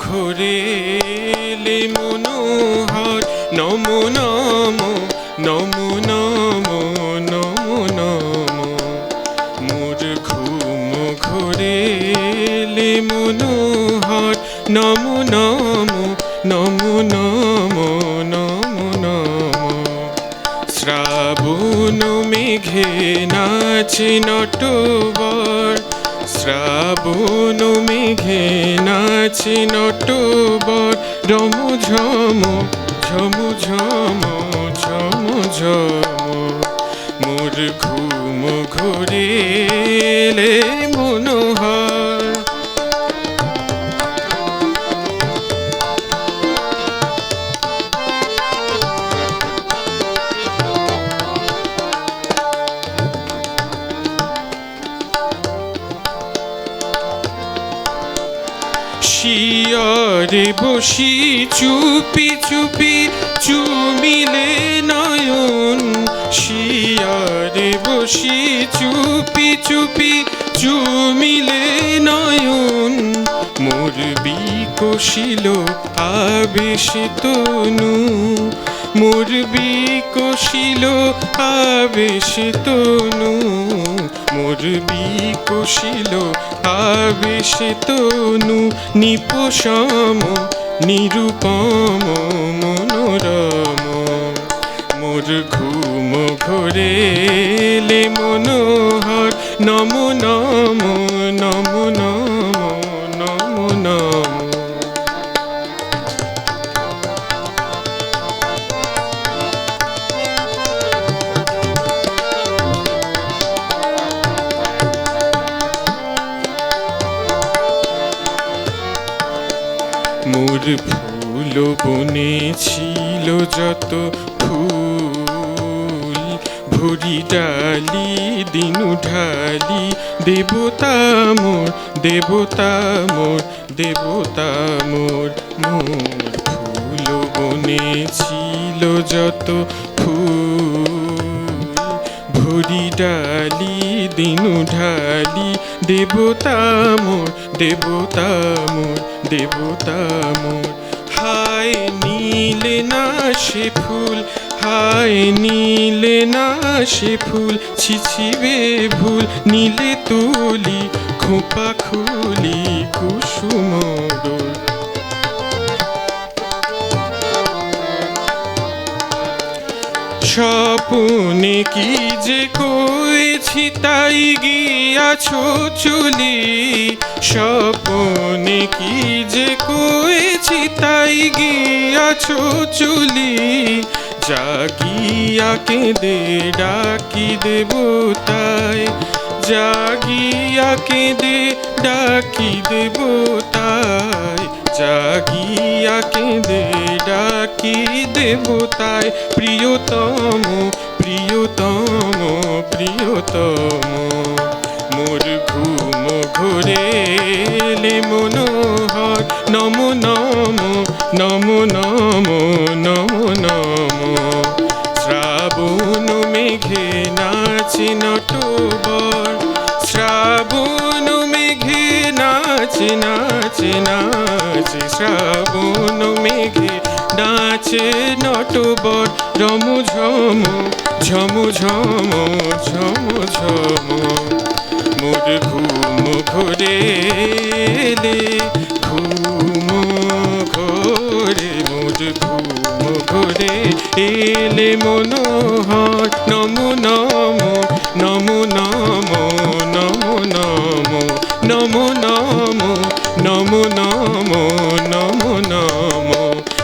ঘরে এলে মনোহর, নমো নমো নমো নমো নমো নমো। মোর ঘুম ঘরে এলে মনোহর, নমো নমো নমো নমো নমো নমো। শ্রাবণ মেঘে নাচে নটবর শ্রাবণ মেঘে নাচি নটবর রম ঝম ঝমু ঝম ঝম ঝম মোর ঘুম ঘুরে এলে বসি চুপি চুপি চুমিলে নয়ন শিয়রে বসি চুপি চুপি চুমিলে নয়ন। মোর বিকশিল আবেশে তনু মোর বিকশিল আবেশে তনু মোর বিকশিল আবেশে তনু নিপসম নিরূপম মনোরম মোর ঘুম ঘরে মনোহর নম নম মোর ফুল বনে ছিল যত ফুল। ভরি ডালি, দিনু ঢালি, দেবতা মোর দেবতা মোর দেবতা মোর। মোর ফুল বনে ছিল যত ফুল। ভরি ডালি, দিনু ঢালি, দেবতা মোর দেবতা মোর দেবতা মোর হায় নীলে না সে ফুল, হায় নীলে না সে ফুল, ছিছিবে ভুল, নীলে তুলি, খোপা খুলি, কুসুম স্বপনে কি যে কয়েছি তাই গিয়াছ চুলি স্বপনে কি যে কয়েছি তাই গিয়াছ চুলি? জাগিয়া কেঁদে ডাকি দেবতায় জাগিয়া কেঁদে ডাকি দেবতায় জাগিয়া কেঁদে ডাকি দেবতায় প্রিয়তম প্রিয়তম প্রিয়তম। মোর ঘোরে এলে মনোহর নম নম নম নম নম নম। শ্রাবণ মেঘে নাচে নটবর। শ্রাবণ মেঘে নাচি নাচি, নাচে। শ্রাবণ মেঘে নাচে নটবর। রম, ঝম ঝম ঝম ঝম ঝম। মোর ঘুম ঘোরে এলে ঘুম ঘোরে মোর ঘুম ঘোরে এলে মনোহর, নম নম নম নম নম নম নম নম নম নম নম নম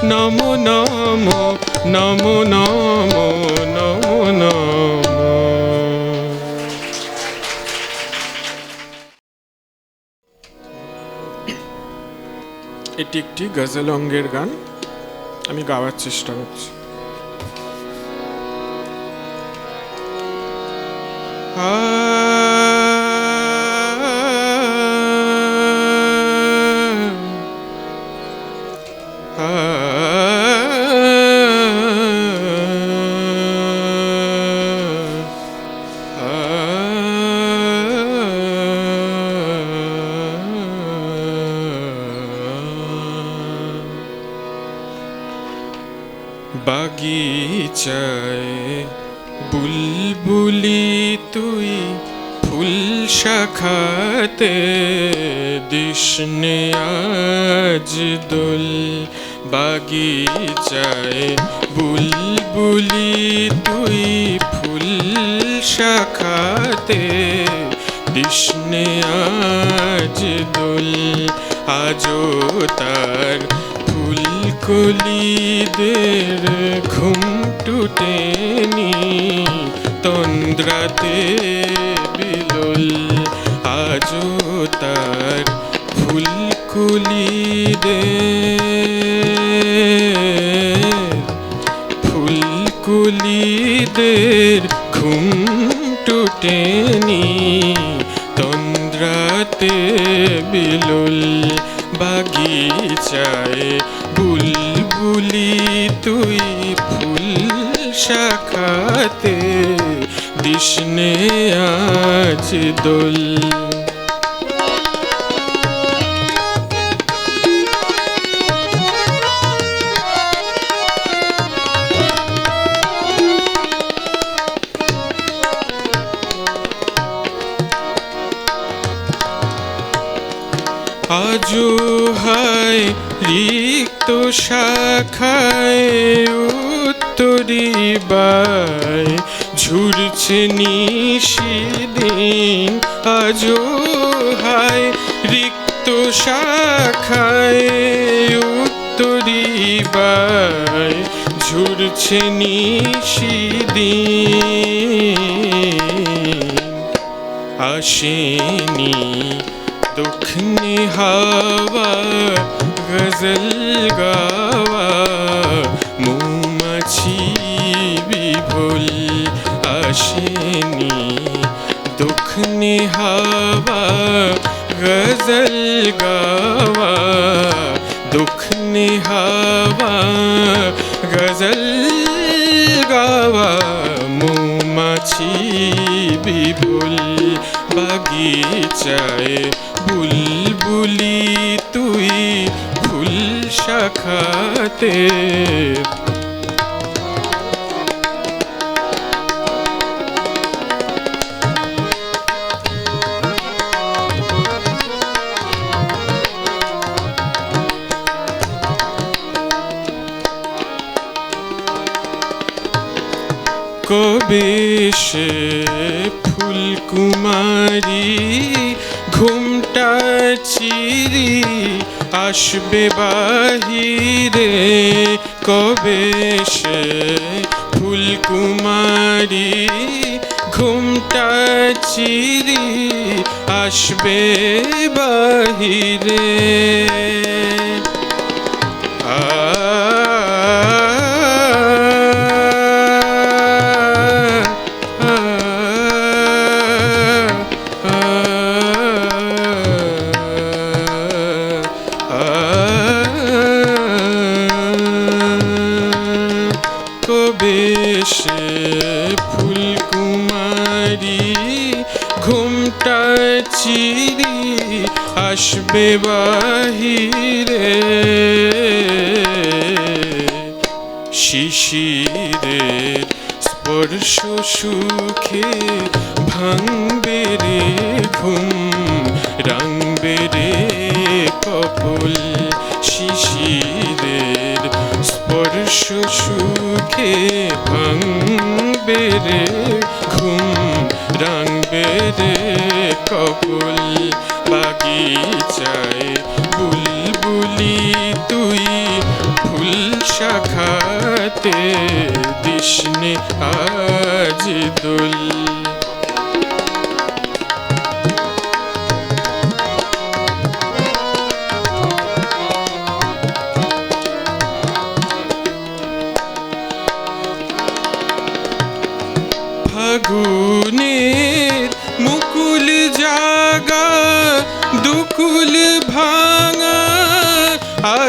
নম নম নম নম। এটি একটি গজলঙ্গের গান আমি গাওয়ার চেষ্টা করছি আ Ah. শাখাতে দিশনে আজ দোল, বাগিচায় বুলবুলি তুই ফুল শাখাতে দিশনে আজ দোল, আজও তার ফুলকলিদের ঘুম টুটেনি, তন্দ্রাতে বিলোল। আজও তার ফুলকলিদের ফুলকুলিদের ঘুম টুটেনি। তন্দ্রাতে বিলুল বাগিচায় বুলবুলি তুই ফুল শাখাতে। দিশনে আজ দোল। আজও হায় রিক্ত শাখায় উত্তরি বাই ঝুরছে নিশিদিন, আজও হায় রিক্ত শাখায়, উত্তরি বাই ঝুরছে নিশিদিন। আসেনি দক্ষিণে হাওয়া, গজল গাওয়া হাওয়া গজল গাওয়া দক্ষিণে হাওয়া গজল গাওয়া মৌমাছি বিপুল বাগিচায় বুলবুলি তুই ফুল শাখাতে আসবে বাহিরে কবে সে ফুলকুমারী ঘুমটা চিরি আসবে বাহিরে? আসবে বাহিরে শিশিরের স্পর্শ সুখে ভাঙবে রে ঘুম, রাঙবে রে কপল শিশিরের স্পর্শ সুখে ভাঙবে রে ঘুম, রাঙবে রে কপল বাগিচায় বুলবুলি তুই ফুল শাখাতে দিশনে আজ দোল।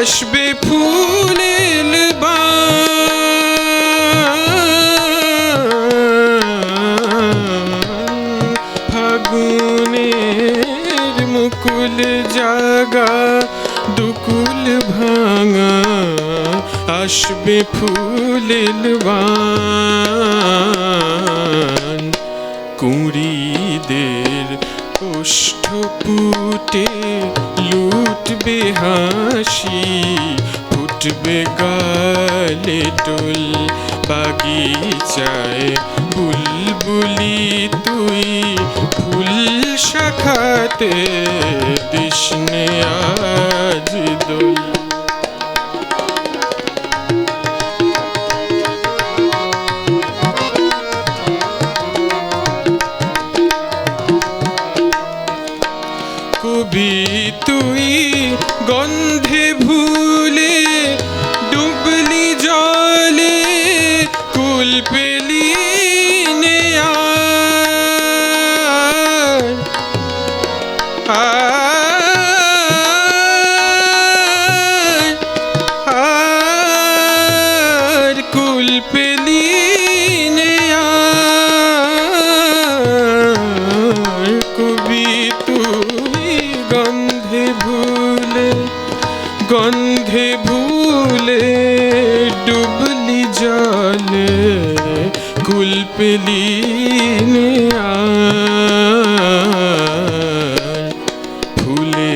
আসবে ফুলের বান। ফাগুনের মুকুল জাগা দুকুল ভাঙা আসবে ফুলের বান। কুড়িদের ওষ্ঠপুটে লুটবে হাসি ফুটবে গালে টোল বাগিচায় বুলবুলি তুই ফুল শাখাতে দিশনে আজ দোল। ভুলে ডুবলি জলে কুল পেলি ফুলে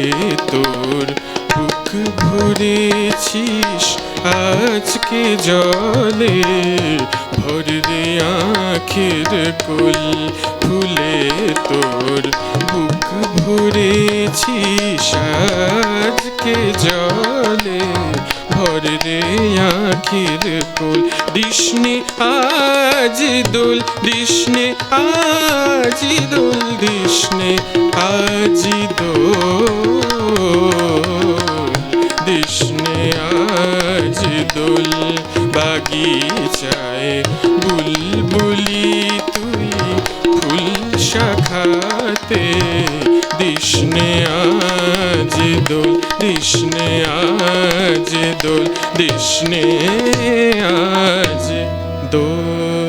তোর বুক ভরেছিস আজকে জলে, ভর রে আখের কোল। ফুলে তোর বুক ভরেছিস আজকে জলে। রে আখের কোল দিসনে আজ দোল দিসনে আজ দোল দিসনে আজ দোল। দিসনে আজ দোল, বাগিচায় বুলবুলি তুই ফুল শাখাতে। দিসনে আজি দোল দিসনে আজি দোল দিসনে আজি দোল